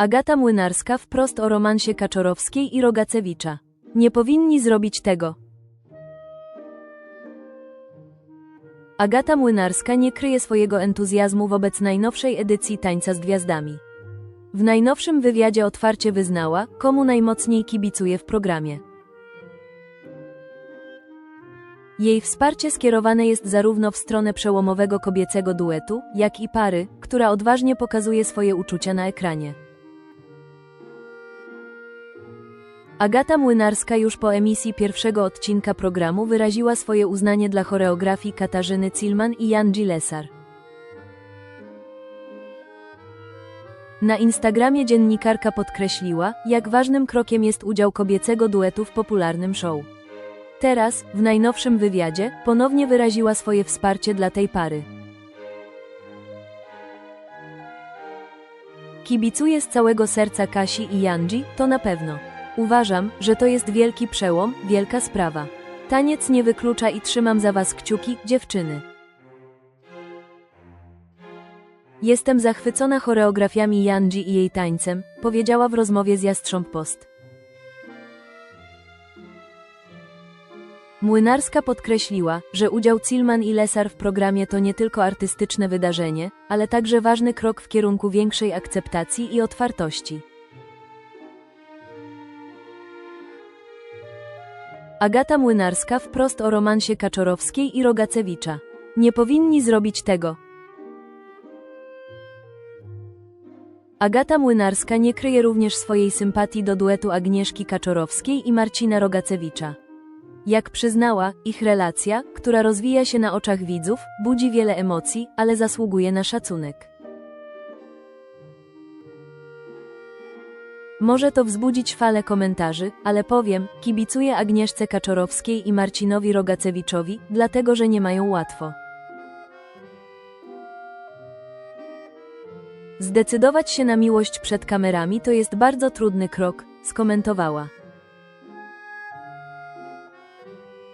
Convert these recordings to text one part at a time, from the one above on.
Agata Młynarska wprost o romansie Kaczorowskiej i Rogacewicza. Nie powinni zrobić tego. Agata Młynarska nie kryje swojego entuzjazmu wobec najnowszej edycji Tańca z Gwiazdami. W najnowszym wywiadzie otwarcie wyznała, komu najmocniej kibicuje w programie. Jej wsparcie skierowane jest zarówno w stronę przełomowego kobiecego duetu, jak i pary, która odważnie pokazuje swoje uczucia na ekranie. Agata Młynarska już po emisji pierwszego odcinka programu wyraziła swoje uznanie dla choreografii Katarzyny Cilman i Jan Gilesar. Na Instagramie dziennikarka podkreśliła, jak ważnym krokiem jest udział kobiecego duetu w popularnym show. Teraz, w najnowszym wywiadzie, ponownie wyraziła swoje wsparcie dla tej pary. Kibicuję z całego serca Kasi i Janji, to na pewno. Uważam, że to jest wielki przełom, wielka sprawa. Taniec nie wyklucza i trzymam za was kciuki, dziewczyny. Jestem zachwycona choreografiami Janji i jej tańcem, powiedziała w rozmowie z Jastrząb Post. Młynarska podkreśliła, że udział Cilman i Lesar w programie to nie tylko artystyczne wydarzenie, ale także ważny krok w kierunku większej akceptacji i otwartości. Agata Młynarska wprost o romansie Kaczorowskiej i Rogacewicza. Nie powinni zrobić tego. Agata Młynarska nie kryje również swojej sympatii do duetu Agnieszki Kaczorowskiej i Marcina Rogacewicza. Jak przyznała, ich relacja, która rozwija się na oczach widzów, budzi wiele emocji, ale zasługuje na szacunek. Może to wzbudzić falę komentarzy, ale powiem, kibicuję Agnieszce Kaczorowskiej i Marcinowi Rogacewiczowi, dlatego że nie mają łatwo. Zdecydować się na miłość przed kamerami to jest bardzo trudny krok, skomentowała.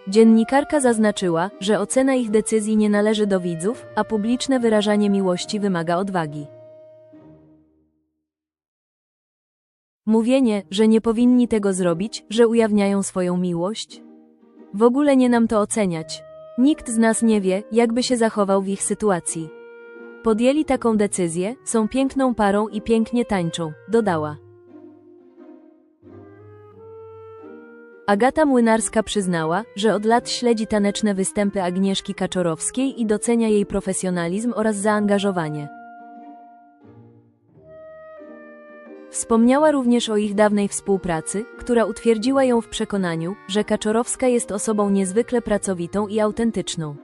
Dziennikarka zaznaczyła, że ocena ich decyzji nie należy do widzów, a publiczne wyrażanie miłości wymaga odwagi. Mówienie, że nie powinni tego zrobić, że ujawniają swoją miłość? W ogóle nie nam to oceniać. Nikt z nas nie wie, jakby się zachował w ich sytuacji. Podjęli taką decyzję, są piękną parą i pięknie tańczą, dodała. Agata Młynarska przyznała, że od lat śledzi taneczne występy Agnieszki Kaczorowskiej i docenia jej profesjonalizm oraz zaangażowanie. Wspomniała również o ich dawnej współpracy, która utwierdziła ją w przekonaniu, że Kaczorowska jest osobą niezwykle pracowitą i autentyczną.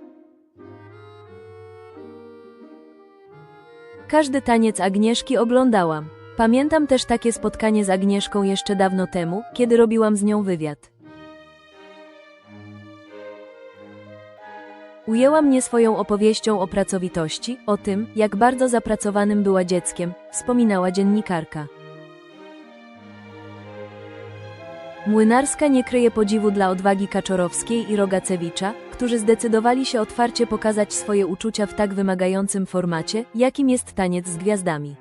Każdy taniec Agnieszki oglądałam. Pamiętam też takie spotkanie z Agnieszką jeszcze dawno temu, kiedy robiłam z nią wywiad. Ujęła mnie swoją opowieścią o pracowitości, o tym, jak bardzo zapracowanym była dzieckiem, wspominała dziennikarka. Młynarska nie kryje podziwu dla odwagi Kaczorowskiej i Rogacewicza, którzy zdecydowali się otwarcie pokazać swoje uczucia w tak wymagającym formacie, jakim jest taniec z gwiazdami.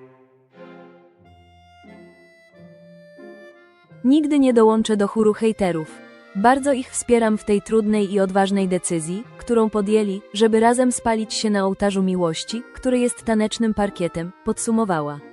Nigdy nie dołączę do chóru hejterów. Bardzo ich wspieram w tej trudnej i odważnej decyzji, którą podjęli, żeby razem spalić się na ołtarzu miłości, który jest tanecznym parkietem, podsumowała.